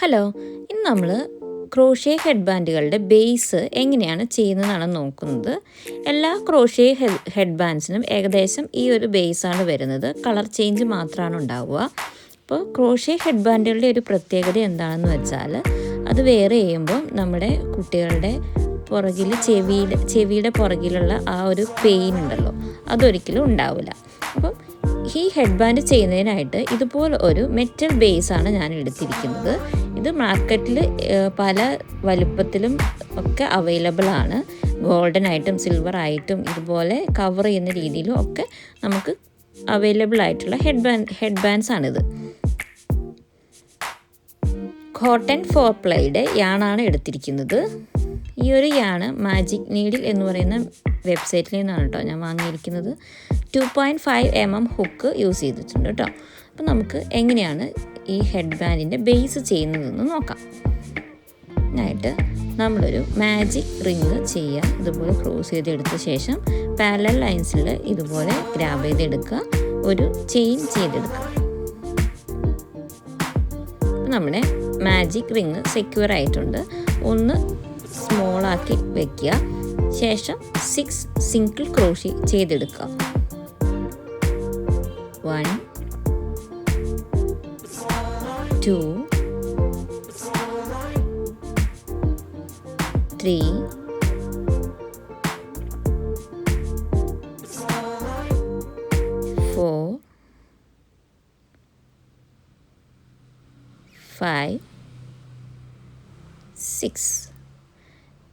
Hello ഇന്ന് നമ്മൾ crochet head ബാൻഡുകളുടെ base എങ്ങനെയാണ് ചെയ്യുന്നതെന്നാണ് നോക്കുന്നത്. എല്ലാ ക്രോഷ്യ ഹെഡ് ബാൻഡ്സിനും ഏകദേശം ഈ ഒരു ബേസാണ് വരുന്നത്. കളർ ചേഞ്ച് മാത്രമാണ് ഉണ്ടാവുക. അപ്പോൾ ക്രോഷ്യ ഹെഡ് ബാൻഡുകളുടെ ഒരു പ്രത്യേകത എന്താണെന്ന് വെച്ചാൽ അത് വെയർ ചെയ്യുമ്പോൾ നമ്മുടെ കുട്ടികളുടെ പുറകിൽ ചെവിയുടെ ചെവിയുടെ പുറകിലുള്ള ആ ഒരു പെയിൻ ഉണ്ടല്ലോ അതൊരിക്കലും ഉണ്ടാവില്ല. ഈ ഹെഡ് ബാൻഡ് ചെയ്യുന്നതിനായിട്ട് ഇതുപോലെ ഒരു മെറ്റൽ ബേസ് ആണ് ഞാൻ എടുത്തിരിക്കുന്നത്. ഇത് മാർക്കറ്റിൽ പല വലുപ്പത്തിലും ഒക്കെ അവൈലബിൾ ആണ്. ഗോൾഡൻ ആയിട്ടും സിൽവർ ആയിട്ടും ഇതുപോലെ കവർ ചെയ്യുന്ന രീതിയിലും ഒക്കെ നമുക്ക് അവൈലബിൾ ആയിട്ടുള്ള ഹെഡ് ബാൻഡ് ഹെഡ് ബാൻഡ്സ് ആണിത്. കോട്ടൺ ഫോർ പ്ലൈയുടെ യാണാണ് എടുത്തിരിക്കുന്നത്. ഈ ഒരു യാണ് മാജിക് നീഡിൽ എന്ന് പറയുന്ന വെബ്സൈറ്റിൽ നിന്നാണ് കേട്ടോ ഞാൻ വാങ്ങിയിരിക്കുന്നത്. Two point five M M hook use ചെയ്തിട്ടുണ്ട് കേട്ടോ. അപ്പോൾ നമുക്ക് എങ്ങനെയാണ് ഈ ഹെഡ് ബാൻഡിന്റെ ബേസ് ചെയ്യുന്നതെന്ന് നോക്കാം. ആയിട്ട് നമ്മളൊരു മാജിക് റിങ് ചെയ്യുക ഇതുപോലെ ക്രോസ് ചെയ്തെടുത്ത ശേഷം പാരലൽ ലൈൻസിൽ ഇതുപോലെ ഗ്രാബ് ചെയ്തെടുക്കുക. ഒരു ചെയിൻ ചെയ്തെടുക്കുക. നമ്മുടെ മാജിക് റിങ് സെക്യൂർ ആയിട്ടുണ്ട്. ഒന്ന് സ്മോളാക്കി വെക്കുക. ശേഷം സിക്സ് സിംഗിൾ ക്രോഷി ചെയ്തെടുക്കുക. One two three four five six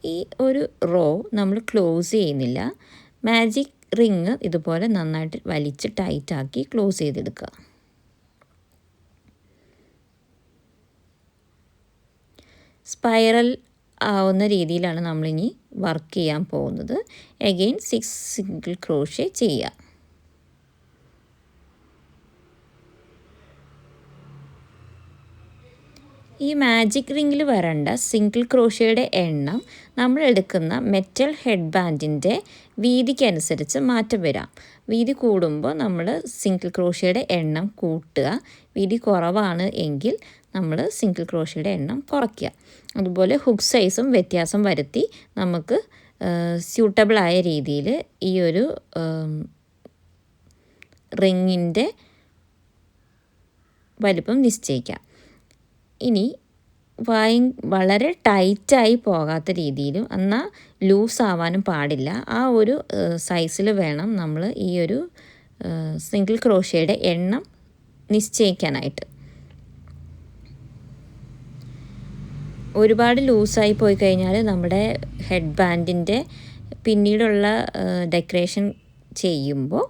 ഈ ഒരു റോ നമ്മൾ ക്ലോസ് ചെയ്യുന്നില്ല. മാജിക് റിങ് ഇതുപോലെ നന്നായിട്ട് വലിച്ച് ടൈറ്റാക്കി ക്ലോസ് ചെയ്തെടുക്കുക. സ്പൈറൽ ആവുന്ന രീതിയിലാണ് നമ്മളിനി വർക്ക് ചെയ്യാൻ പോകുന്നത്. എഗെയിൻ സിക്സ് സിംഗിൾ ക്രോഷേ ചെയ്യുക. ഈ മാജിക് റിങ്ങിൽ വരേണ്ട സിംഗിൾ ക്രോഷ്യയുടെ എണ്ണം നമ്മൾ എടുക്കുന്ന മെറ്റൽ ഹെഡ് ബാൻഡിന്റെ വീതിക്കനുസരിച്ച് മാറ്റം വരാം. വീതി കൂടുമ്പോൾ നമ്മൾ സിംഗിൾ ക്രോഷ്യയുടെ എണ്ണം കൂട്ടുക. വീതി കുറവാണ് എങ്കിൽ നമ്മൾ സിംഗിൾ ക്രോഷ്യയുടെ എണ്ണം കുറയ്ക്കുക. അതുപോലെ ഹുക്ക് സൈസും വ്യത്യാസം വരുത്തി നമുക്ക് സ്യൂട്ടബിളായ രീതിയിൽ ഈ ഒരു റിങ്ങിന്റെ വലുപ്പം നിശ്ചയിക്കാം. ഇനി വായി വളരെ ടൈറ്റായി പോകാത്ത രീതിയിലും എന്നാൽ ലൂസ് ആവാനും പാടില്ല. ആ ഒരു സൈസിൽ വേണം നമ്മൾ ഈ ഒരു സിംഗിൾ ക്രോഷയുടെ എണ്ണം നിശ്ചയിക്കാനായിട്ട്. ഒരുപാട് ലൂസായി പോയി കഴിഞ്ഞാൽ നമ്മുടെ ഹെഡ് ബാൻഡിന്റെ പിന്നീടുള്ള ഡെക്കറേഷൻ ചെയ്യുമ്പോൾ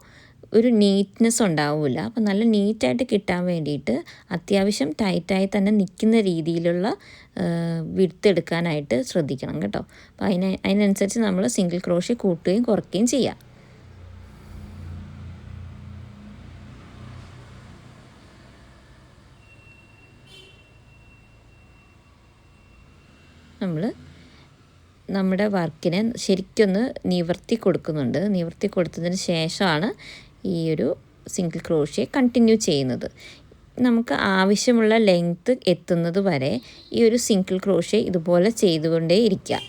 ഒരു നീറ്റ്നെസ് ഉണ്ടാവില്ല അപ്പോൾ നല്ല നീറ്റായിട്ട് കിട്ടാൻ വേണ്ടിയിട്ട് അത്യാവശ്യം ടൈറ്റായി തന്നെ നിൽക്കുന്ന രീതിയിലുള്ള വിടുത്തെടുക്കാനായിട്ട് ശ്രദ്ധിക്കണം കേട്ടോ. അപ്പോൾ അതിന് അതിനനുസരിച്ച് നമ്മൾ സിംഗിൾ ക്രോഷ്യ കൂട്ടുകയും കുറയ്ക്കുകയും ചെയ്യാം. നമ്മൾ നമ്മുടെ വർക്കിനെ ശരിക്കൊന്ന് നിവർത്തി കൊടുക്കുന്നുണ്ട്. നിവർത്തി കൊടുത്തതിന് ശേഷമാണ് ഈ ഒരു സിംഗിൾ ക്രോഷ്യ കണ്ടിന്യൂ ചെയ്യുന്നത്. നമുക്ക് ആവശ്യമുള്ള ലെങ്ത്ത് എത്തുന്നത് വരെ ഈ ഒരു സിംഗിൾ ക്രോഷ്യ ഇതുപോലെ ചെയ്തുകൊണ്ടേ ഇരിക്കുക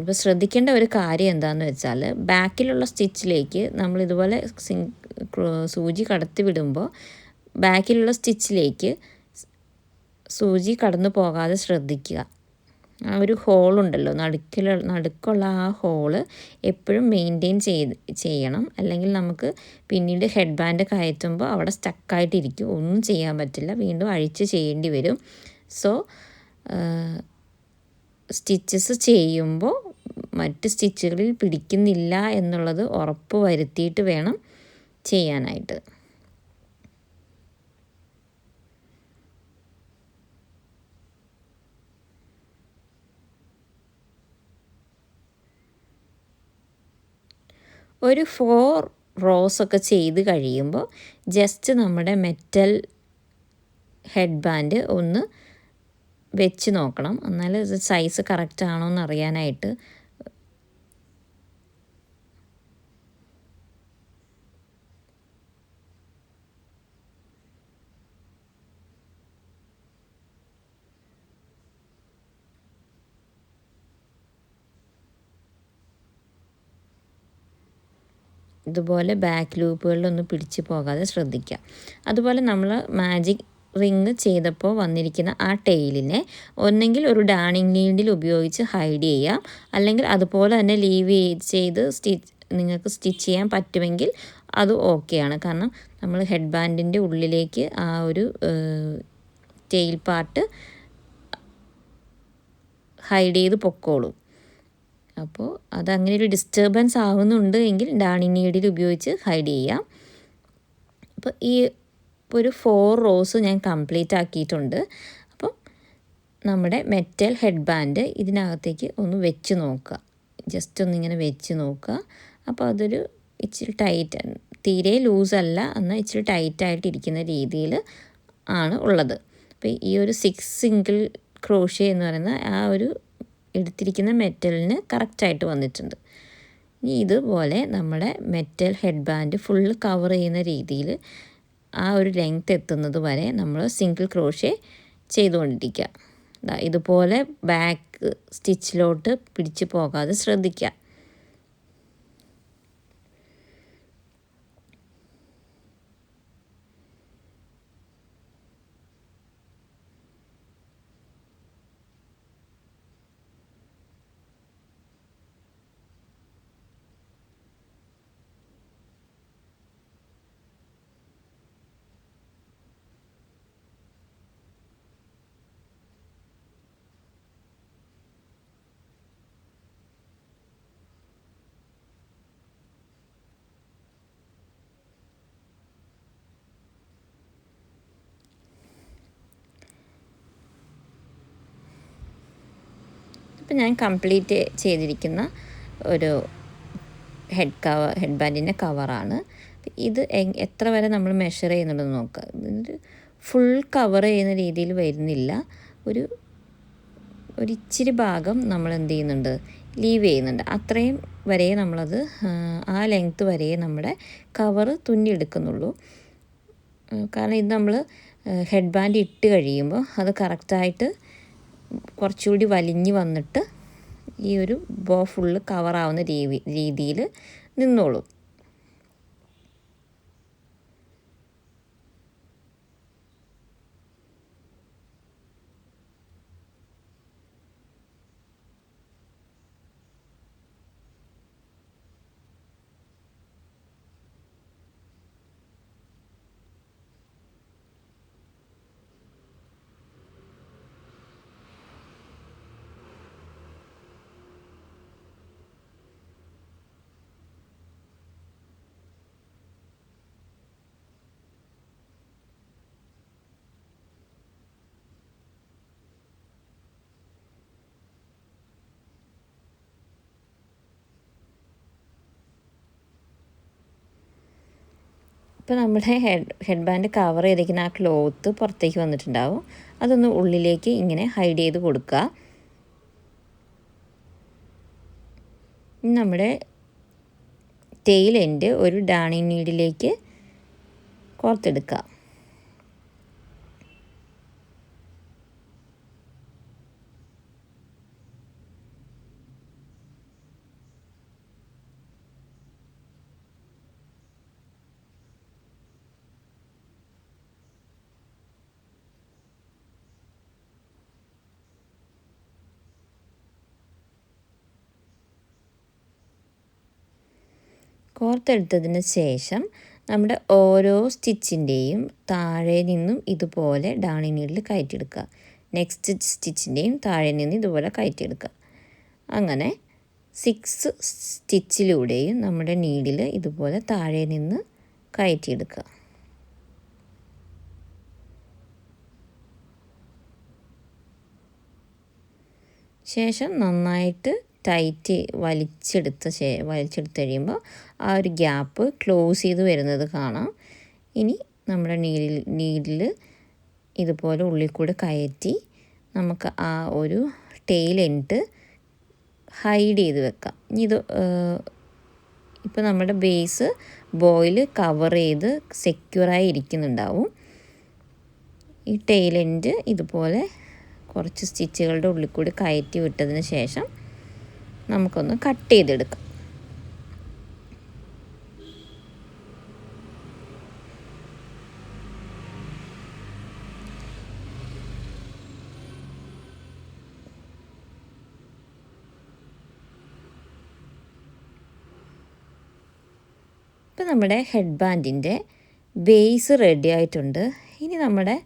ഇപ്പോൾ ശ്രദ്ധിക്കേണ്ട ഒരു കാര്യം എന്താണെന്ന് വെച്ചാൽ ബാക്കിലുള്ള സ്റ്റിച്ചിലേക്ക് നമ്മൾ ഇതുപോലെ സൂചി കടത്തി വിടുമ്പോൾ ബാക്കിലുള്ള സ്റ്റിച്ചിലേക്ക് സൂചി കടന്നു പോകാതെ ശ്രദ്ധിക്കുക. ആ ഒരു ഹോളുണ്ടല്ലോ നടുക്കിൽ നടുക്കുള്ള ആ ഹോൾ എപ്പോഴും മെയിന്റെയിൻ ചെയ്ത് ചെയ്യണം. അല്ലെങ്കിൽ നമുക്ക് പിന്നീട് ഹെഡ് ബാൻഡ് കയറ്റുമ്പോൾ അവിടെ സ്റ്റക്കായിട്ടിരിക്കും ഒന്നും ചെയ്യാൻ പറ്റില്ല. വീണ്ടും അഴിച്ച് ചെയ്യേണ്ടി വരും. സോ സ്റ്റിച്ചസ് ചെയ്യുമ്പോൾ മറ്റ് സ്റ്റിച്ചുകളിൽ പിടിക്കുന്നില്ല എന്നുള്ളത് ഉറപ്പ് വരുത്തിയിട്ട് വേണം ചെയ്യാനായിട്ട്. ഒരു ഫോർ റോസ് ഒക്കെ ചെയ്ത് കഴിയുമ്പോൾ ജസ്റ്റ് നമ്മുടെ മെറ്റൽ ഹെഡ് ബാൻഡ് ഒന്ന് വെച്ച് നോക്കണം. എന്നാൽ സൈസ് കറക്റ്റ് ആണോ എന്ന് അറിയാനായിട്ട് ഇതുപോലെ ബാക്ക് ലൂപ്പുകളിലൊന്നും പിടിച്ച് പോകാതെ ശ്രദ്ധിക്കുക. അതുപോലെ നമ്മൾ മാജിക് റിങ് ചെയ്തപ്പോൾ വന്നിരിക്കുന്ന ആ ടെയിലിനെ ഒന്നെങ്കിൽ ഒരു ഡാണിങ് നീഡിൽ ഉപയോഗിച്ച് ഹൈഡ് ചെയ്യാം അല്ലെങ്കിൽ അതുപോലെ തന്നെ ലീവ് ചെയ്ത് സ്റ്റിച്ച് നിങ്ങൾക്ക് സ്റ്റിച്ച് ചെയ്യാൻ പറ്റുമെങ്കിൽ അത് ഓക്കെയാണ് കാരണം നമ്മൾ ഹെഡ് ബാൻഡിന്റെ ഉള്ളിലേക്ക് ആ ഒരു ടെയിൽ പാർട്ട് ഹൈഡ് ചെയ്ത് പൊക്കോളും. അപ്പോൾ അതങ്ങനെ ഒരു ഡിസ്റ്റർബൻസ് ആവുന്നുണ്ട് എങ്കിൽ ഡാണിങ് നീഡിൽ ഉപയോഗിച്ച് ഹൈഡ് ചെയ്യാം. അപ്പോൾ ഈ ഒരു ഫോർ റോസ് ഞാൻ കംപ്ലീറ്റ് ആക്കിയിട്ടുണ്ട്. അപ്പം നമ്മുടെ മെറ്റൽ ഹെഡ് ബാൻഡ് ഇതിനകത്തേക്ക് ഒന്ന് വെച്ച് നോക്കുക. ജസ്റ്റ് ഒന്നിങ്ങനെ വെച്ച് നോക്കുക. അപ്പോൾ അതൊരു ഇച്ചിരി ടൈറ്റ് തീരെ ലൂസല്ല എന്നാൽ ഇച്ചിരി ടൈറ്റായിട്ടിരിക്കുന്ന രീതിയിൽ ആണ് ഉള്ളത്. അപ്പോൾ ഈ ഒരു സിക്സ് സിംഗിൾ ക്രോഷ്യ എന്ന് പറയുന്ന ആ ഒരു എടുത്തിരിക്കുന്ന മെറ്റലിന് കറക്റ്റായിട്ട് വന്നിട്ടുണ്ട്. ഇനി ഇതുപോലെ നമ്മുടെ metal head band full cover ചെയ്യുന്ന രീതിയിൽ ആ ഒരു ലെങ്ത് എത്തുന്നത് വരെ നമ്മൾ സിംഗിൾ ക്രോഷ്യ ചെയ്തുകൊണ്ടിരിക്കുക. ഇതുപോലെ ബാക്ക് സ്റ്റിച്ചിലോട്ട് പിടിച്ചു പോകാതെ ശ്രദ്ധിക്കുക. ഇപ്പം ഞാൻ കംപ്ലീറ്റ് ചെയ്തിരിക്കുന്ന ഒരു ഹെഡ് കവർ ഹെഡ് ബാൻഡിന്റെ കവറാണ്. ഇത് എത്ര വരെ നമ്മൾ മെഷർ ചെയ്യുന്നുണ്ടെന്ന് നോക്കുക ഇതിന്റെ ഫുൾ കവർ ചെയ്യുന്ന രീതിയിൽ വരുന്നില്ല. ഒരു ഒരു ഇച്ചിരി ഭാഗം നമ്മൾ എന്ത് ചെയ്യുന്നുണ്ട്? ലീവ് ചെയ്യുന്നുണ്ട്. അത്രയും വരെ നമ്മളത് ആ ലെങ്ത്ത് വരെ നമ്മുടെ കവർ തുന്നിയെടുക്കുന്നുള്ളൂ കാരണം ഇത് നമ്മൾ ഹെഡ് ബാൻഡ് ഇട്ട് കഴിയുമ്പോൾ അത് കറക്റ്റായിട്ട് കുറച്ചുകൂടി വലിഞ്ഞ് വന്നിട്ട് ഈ ഒരു ബോ ഫുള്ള് കവറാവുന്ന രീതി രീതിയിൽ നിന്നോളും. ഇപ്പോൾ നമ്മുടെ ഹെഡ് ഹെഡ് ബാൻഡ് കവർ ചെയ്തിരിക്കുന്ന ആ ക്ലോത്ത് പുറത്തേക്ക് വന്നിട്ടുണ്ടാവും. അതൊന്ന് ഉള്ളിലേക്ക് ഇങ്ങനെ ഹൈഡ് ചെയ്ത് കൊടുക്കുക. നമ്മുടെ ടെയിൽ എൻഡ് ഒരു ഡാണി നീഡിലേക്ക് കോർത്തെടുക്കുക കോർത്തെടുത്തതിന് ശേഷം നമ്മുടെ ഓരോ സ്റ്റിച്ചിന്റെയും താഴെ നിന്നും ഇതുപോലെ ഡാണി നീഡിൽ കയറ്റിയെടുക്കുക. നെക്സ്റ്റ് സ്റ്റിച്ചിന്റെയും താഴെ നിന്ന് ഇതുപോലെ കയറ്റിയെടുക്കുക. അങ്ങനെ സിക്സ് സ്റ്റിച്ചിലൂടെയും നമ്മുടെ നീഡിൽ ഇതുപോലെ താഴെ നിന്ന് കയറ്റിയെടുക്കുക. ശേഷം നന്നായിട്ട് ടൈറ്റ് വലിച്ചെടുത്ത ശേ വലിച്ചെടുത്ത് കഴിയുമ്പോൾ ആ ഒരു ഗ്യാപ്പ് ക്ലോസ് ചെയ്ത് വരുന്നത് കാണാം. ഇനി നമ്മുടെ നീഡിൽ നീഡിൽ ഇതുപോലെ ഉള്ളിൽ കൂടെ കയറ്റി നമുക്ക് ആ ഒരു ടെയിൽ എൻഡ് ഹൈഡ് ചെയ്ത് വെക്കാം. ഇനി ഇത് ഇപ്പോൾ നമ്മുടെ ബേസ് ബോയിൽ കവർ ചെയ്ത് സെക്യൂറായി ഇരിക്കുന്നുണ്ടാവും. ഈ ടെയിൽ എൻഡ് ഇതുപോലെ കുറച്ച് സ്റ്റിച്ചുകളുടെ ഉള്ളിൽ കൂടി കയറ്റി വിട്ടതിന് ശേഷം നമുക്കൊന്ന് കട്ട് ചെയ്തെടുക്കാം. ഇപ്പം നമ്മുടെ ഹെഡ് ബാൻഡിന്റെ ബേസ് റെഡി ആയിട്ടുണ്ട്. ഇനി നമ്മുടെ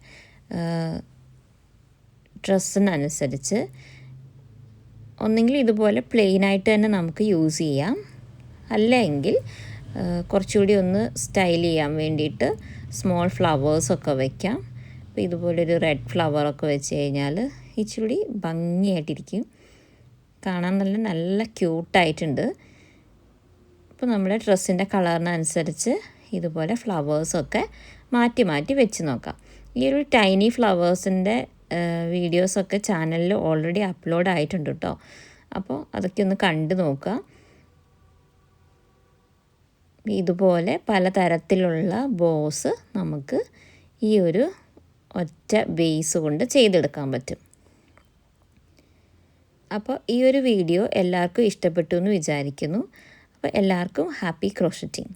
ഡ്രസ്സിനനുസരിച്ച് ഒന്നെങ്കിൽ ഇതുപോലെ പ്ലെയിൻ ആയിട്ട് തന്നെ നമുക്ക് യൂസ് ചെയ്യാം. അല്ലെങ്കിൽ കുറച്ചുകൂടി ഒന്ന് സ്റ്റൈൽ ചെയ്യാൻ വേണ്ടിയിട്ട് സ്മോൾ ഫ്ലവേഴ്സൊക്കെ വയ്ക്കാം അപ്പോൾ ഇതുപോലൊരു റെഡ് ഫ്ലവറൊക്കെ വെച്ച് കഴിഞ്ഞാൽ ഇച്ചിരി ഭംഗിയായിട്ടിരിക്കും. കാണാൻ നല്ല നല്ല ക്യൂട്ടായിട്ടുണ്ട് അപ്പോൾ നമ്മുടെ ഡ്രസ്സിന്റെ കളറിനനുസരിച്ച് ഇതുപോലെ ഫ്ലവേഴ്സൊക്കെ മാറ്റി മാറ്റി വെച്ച് നോക്കാം. ഈ ഒരു ടൈനി ഫ്ലവേഴ്സിന്റെ വീഡിയോസൊക്കെ ചാനലിൽ ഓൾറെഡി അപ്ലോഡ് ആയിട്ടുണ്ട് കേട്ടോ. അപ്പോൾ അതൊക്കെ ഒന്ന് കണ്ടു നോക്കുക. ഇതുപോലെ പലതരത്തിലുള്ള ബോസ് നമുക്ക് ഈ ഒരു ഒറ്റ ബേസ് കൊണ്ട് ചെയ്തെടുക്കാൻ പറ്റും. അപ്പോൾ ഈ ഒരു വീഡിയോ എല്ലാവർക്കും ഇഷ്ടപ്പെട്ടു എന്ന് വിചാരിക്കുന്നു. അപ്പോൾ എല്ലാവർക്കും ഹാപ്പി ക്രോഷറ്റിംഗ്